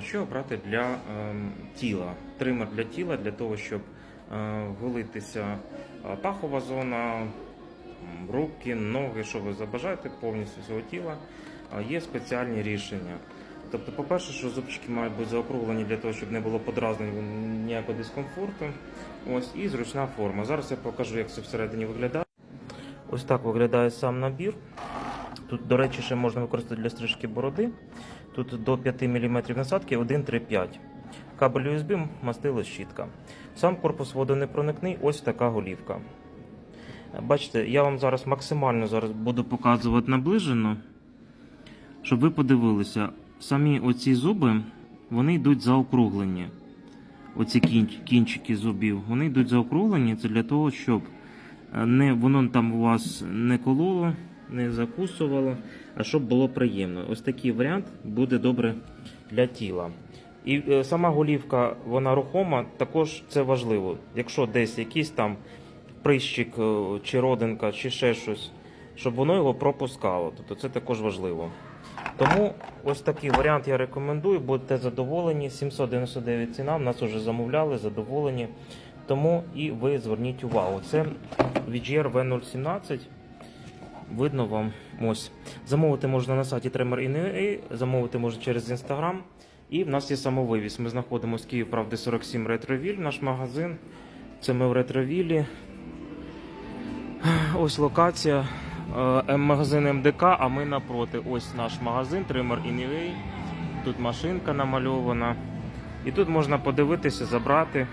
Що обрати для ем, тіла? Тример для тіла, для того, щоб голитися е, пахова зона, руки, ноги, що ви забажаєте повністю цього тіла, є спеціальні рішення. Тобто, по-перше, що зубчики мають бути заокруглені для того, щоб не було подразнень ніякого дискомфорту. Ось і зручна форма. Зараз я покажу, як це всередині виглядає. Ось так виглядає сам набір. Тут, до речі, ще можна використати для стрижки бороди. Тут до 5 мм насадки 1,3,5. Кабель USB, мастило, щітка. Сам корпус водонепроникний, ось така голівка. Бачите, я вам зараз максимально зараз буду показувати наближено, щоб ви подивилися. Самі оці зуби вони йдуть заокруглені. Оці кінч- кінчики зубів, вони йдуть заокруглені. Це для того, щоб е, не, воно там у вас не кололо, не закусувало, а щоб було приємно. Ось такий варіант буде добре для тіла. І е, сама голівка, вона рухома, також це важливо. Якщо десь якийсь там прищик е, чи родинка, чи ще щось, щоб воно його пропускало. Тобто це також важливо. Тому ось такий варіант я рекомендую, будете задоволені. 799 ціна, в нас вже замовляли, задоволені. Тому і ви зверніть увагу. Це VGR V017. Видно вам ось. Замовити можна на сайті Tremor.in.ua, замовити можна через Instagram. І в нас є самовивіз. Ми знаходимося в Київ, правди, 47 Ретровіль, наш магазин. Це ми в Ретровілі. Ось локація. Е, Магазин МДК, а ми напроти. Ось наш магазин Tremor.in.ua. Тут машинка намальована. І тут можна подивитися, забрати.